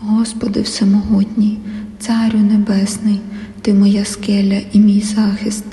Господи Всемогутній, Царю Небесний, Ти моя скеля і мій захист,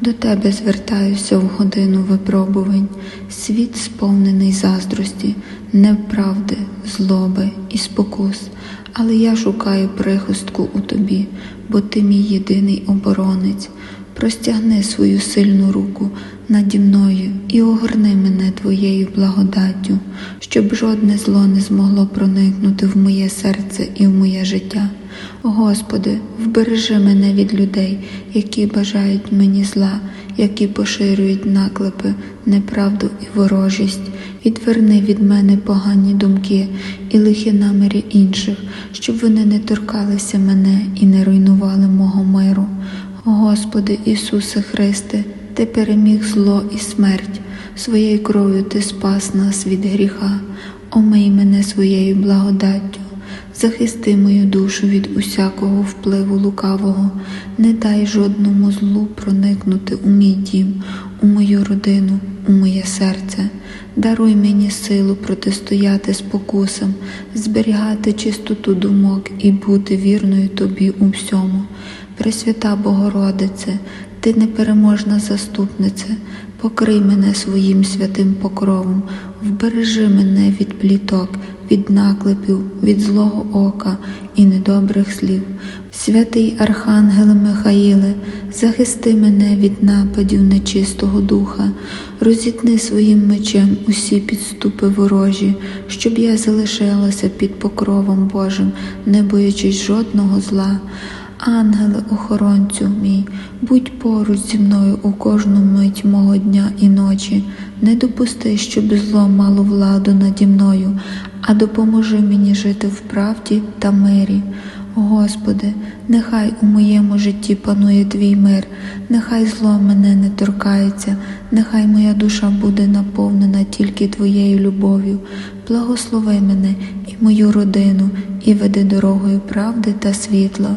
до Тебе звертаюся в годину випробувань, світ сповнений заздрості, неправди, злоби і спокус, але я шукаю прихистку у Тобі, бо Ти мій єдиний оборонець. Простягни свою сильну руку наді мною і огорни мене Твоєю благодаттю, щоб жодне зло не змогло проникнути в моє серце і в моє життя. Господи, вбережи мене від людей, які бажають мені зла, які поширюють наклепи, неправду і ворожість. Відверни від мене погані думки і лихі наміри інших, щоб вони не торкалися мене і не руйнували миру. Господи Ісусе Христе, Ти переміг зло і смерть, своєю кров'ю Ти спас нас від гріха, омий мене своєю благодаттю, захисти мою душу від усякого впливу лукавого, не дай жодному злу проникнути у мій дім, у мою родину, у моє серце. Даруй мені силу протистояти спокусам, зберігати чистоту думок і бути вірною Тобі у всьому. Пресвята Богородице, Ти непереможна заступниця, покрий мене своїм святим покровом, вбережи мене від пліток, від наклепів, від злого ока і недобрих слів. Святий Архангеле Михаїле, захисти мене від нападів нечистого духа, розітни своїм мечем усі підступи ворожі, щоб я залишилася під покровом Божим, не боячись жодного зла. Ангеле, охоронцю мій, будь поруч зі мною у кожну мить мого дня і ночі, не допусти, щоб зло мало владу наді мною, а допоможи мені жити в правді та мирі. Господи, нехай у моєму житті панує Твій мир, нехай зло мене не торкається, нехай моя душа буде наповнена тільки Твоєю любов'ю. Благослови мене і мою родину, і веди дорогою правди та світла.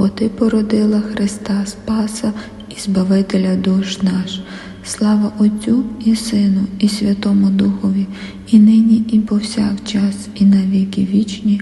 бо Ти породила Христа Спаса і Збавителя душ наш. Слава Отцю і Сину, і Святому Духові, і нині, і повсякчас, і на віки вічні.